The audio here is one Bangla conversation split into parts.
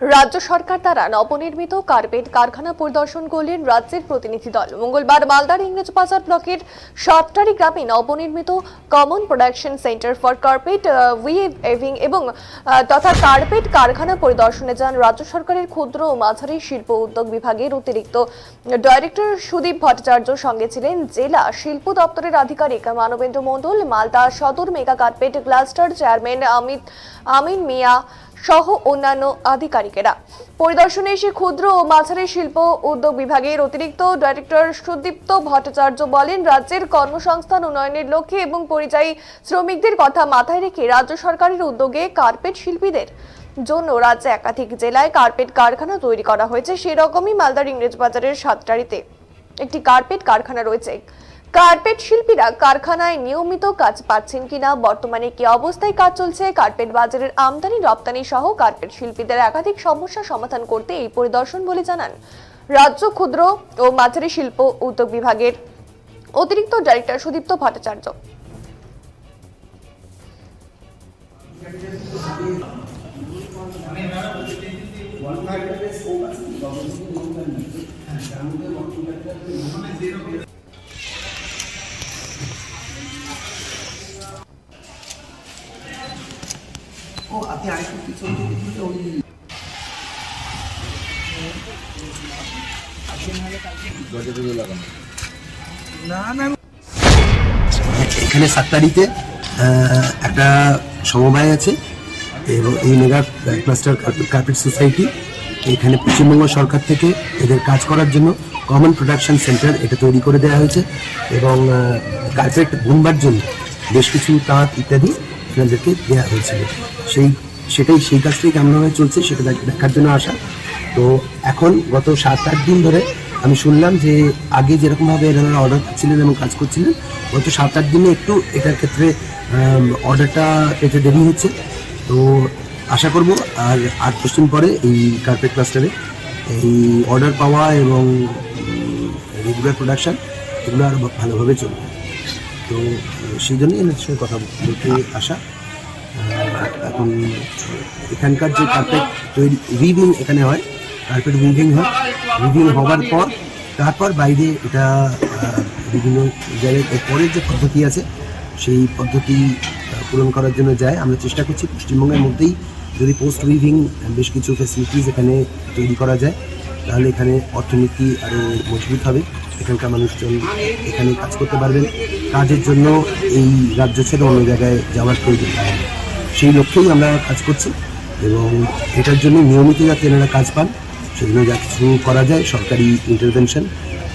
রাজ্য সরকার দ্বারা নবনির্মিত কার্পেট কারখানা পরিদর্শন করলেন রাজ্যের প্রতিনিধি দল। মঙ্গলবার মালদার ইংরেজ বাজার ব্লকের সাতটারি গ্রামে নবনির্মিত common production centre for carpet weaving এবং তথা কার্পেট কারখানা পরিদর্শনে যান রাজ্য সরকারের ক্ষুদ্র ও মাঝারি শিল্প উদ্যোগ বিভাগের অতিরিক্ত ডাইরেক্টর সুদীপ ভট্টাচার্য সঙ্গে ছিলেন জেলা শিল্প দপ্তরের আধিকারিক মানবেন্দ্র মণ্ডল, মালদা সদর mega carpet cluster chairman Amit, Amin Mia সহ অন্যান্য আধিকারিকেরা। পরিদর্শনে এসে ক্ষুদ্র ও মাঝারি শিল্প উদ্যোগ বিভাগের অতিরিক্ত ডাইরেক্টর সুদীপ্ত ভট্টাচার্য বলেন, রাজ্যের কর্মসংস্থান উন্নয়নের লক্ষ্যে এবং পরিযায়ী শ্রমিকদের কথা মাথায় রেখে রাজ্য সরকারের উদ্যোগে কার্পেট শিল্পীদের জন্য রাজ্যে একাধিক জেলায় কার্পেট কারখানা তৈরি করা হয়েছে। সেরকমই মালদার ইংরেজ বাজারের সাতটারিতে একটি কার্পেট কারখানা রয়েছে। কার্পেট শিল্পীরা কারখানায় নিয়মিত কাজ পাচ্ছেন কিনা, বর্তমানে কি অবস্থায় কাজ চলছে কার্পেট বাজারের আমদানি, রপ্তানি সহ কার্পেট শিল্পীদের একাধিক সমস্যা সমাধান করতে এই পরিদর্শন বলে জানান রাজ্য ক্ষুদ্র ও মাঝারি শিল্প উদ্যোগ বিভাগের অতিরিক্ত ডাইরেক্টর সুদীপ্ত ভট্টাচার্য। ও, আপনি আরেকটু পিছন ওই এখানে একটা সমবায় আছে, এবং এই মেগা ক্লাস্টার কার্পেট সোসাইটি, এখানে পশ্চিমবঙ্গ সরকার থেকে এদের কাজ করার জন্য কমন প্রোডাকশন সেন্টার এটা তৈরি করে দেওয়া হয়েছে, এবং কার্পেট বুনবার জন্য বেশ কিছু তাঁত ইত্যাদি এনাদেরকে দেওয়া হয়েছিল। সেই, সেটাই, সেই কাজটাই কেমনভাবে চলছে, সেটা দেখার জন্য আসা তো এখন গত সাত, আট দিন ধরে আমি শুনলাম যে আগে যেরকমভাবে এনারা অর্ডার পাচ্ছিলেন এবং কাজ করছিলেন, গত সাত, আট দিনে একটু এটার ক্ষেত্রে অর্ডারটা পেতে দেরি হচ্ছে। তো আশা করব আর আট, দশ দিন পরে এই কার্পেট ক্লাস্টারে এই অর্ডার পাওয়া এবং রেগুলার প্রোডাকশান এগুলো আরও ভালোভাবে চলবে। তো সেই জন্যই এনাদের সঙ্গে কথা বলতে আসা। এখন এখানকার যে কার্পেট তৈরি রিভিং এখানে হয় কার্পেট উইভিং হয় উইভিং হওয়ার পর, তারপর বাইরে এটা বিভিন্ন জায়গায় পরের যে পদ্ধতি আছে, সেই পদ্ধতি পূরণ করার জন্য যায়। আমরা চেষ্টা করছি পশ্চিমবঙ্গের মধ্যেই যদি পোস্ট উইভিং বেশ কিছু ফ্যাসিলিটিস এখানে তৈরি করা যায়। তাহলে এখানে অর্থনীতি আরও মজবুত হবে। এখানকার মানুষজন এখানে কাজ করতে পারবেন। কাজের জন্য এই রাজ্য ছেড়ে অন্য জায়গায় যাওয়ার প্রয়োজন। সেই লক্ষ্যেই আমরা কাজ করছি এবং এটার জন্য নিয়মিত যাতে এনারা কাজ পান সেগুলো যা কিছু করা যায়, সরকারি ইন্টারভেনশন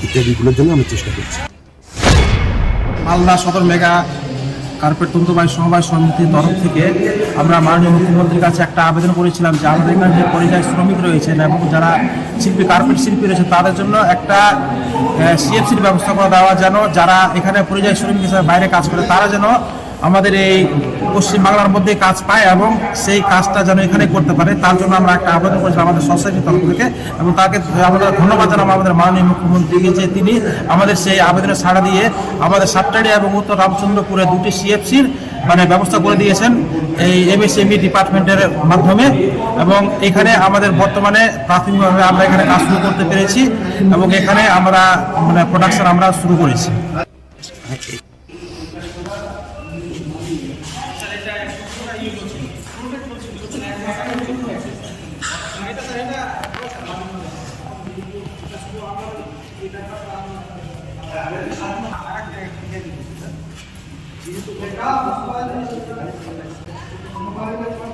ইত্যাদিগুলোর জন্য আমরা চেষ্টা করছি। মালদা সদর মেগা কার্পেট তন্তুবাই সমবায় সমিতির তরফ থেকে আমরা মাননীয় মুখ্যমন্ত্রীর কাছে একটা আবেদন করেছিলাম যে আমাদের এখানে যে পরিযায়ী শ্রমিক রয়েছেন এবং যারা শিল্পী, কার্পেট শিল্পী রয়েছে তাদের জন্য একটা সিএফসির ব্যবস্থা করে দেওয়া যেন যারা এখানে পরিযায়ী শ্রমিক হিসেবে বাইরে কাজ করে, তারা যেন আমাদের এই পশ্চিম বাংলার মধ্যে কাজ পায় এবং সেই কাজটা যেন এখানে করতে পারে, তার জন্য আমরা একটা আবেদন করেছিলাম আমাদের সোসাইটির তরফ থেকে এবং তাকে আমাদের ধন্যবাদ জানাব আমাদের মাননীয় মুখ্যমন্ত্রীকে যে তিনি আমাদের সেই আবেদনে সাড়া দিয়ে আমাদের সাতটাড়িয়া এবং উত্তর রামচন্দ্রপুরে দুটি সিএফসির মানে ব্যবস্থা করে দিয়েছেন এই এমএসএমই ডিপার্টমেন্টের মাধ্যমে এবং এখানে আমাদের বর্তমানে প্রাথমিকভাবে আমরা এখানে কাজ শুরু করতে পেরেছি এবং এখানে আমরা মানে প্রোডাকশন আমরা শুরু করেছি। Isso, pegava, faz isso. Não vai levar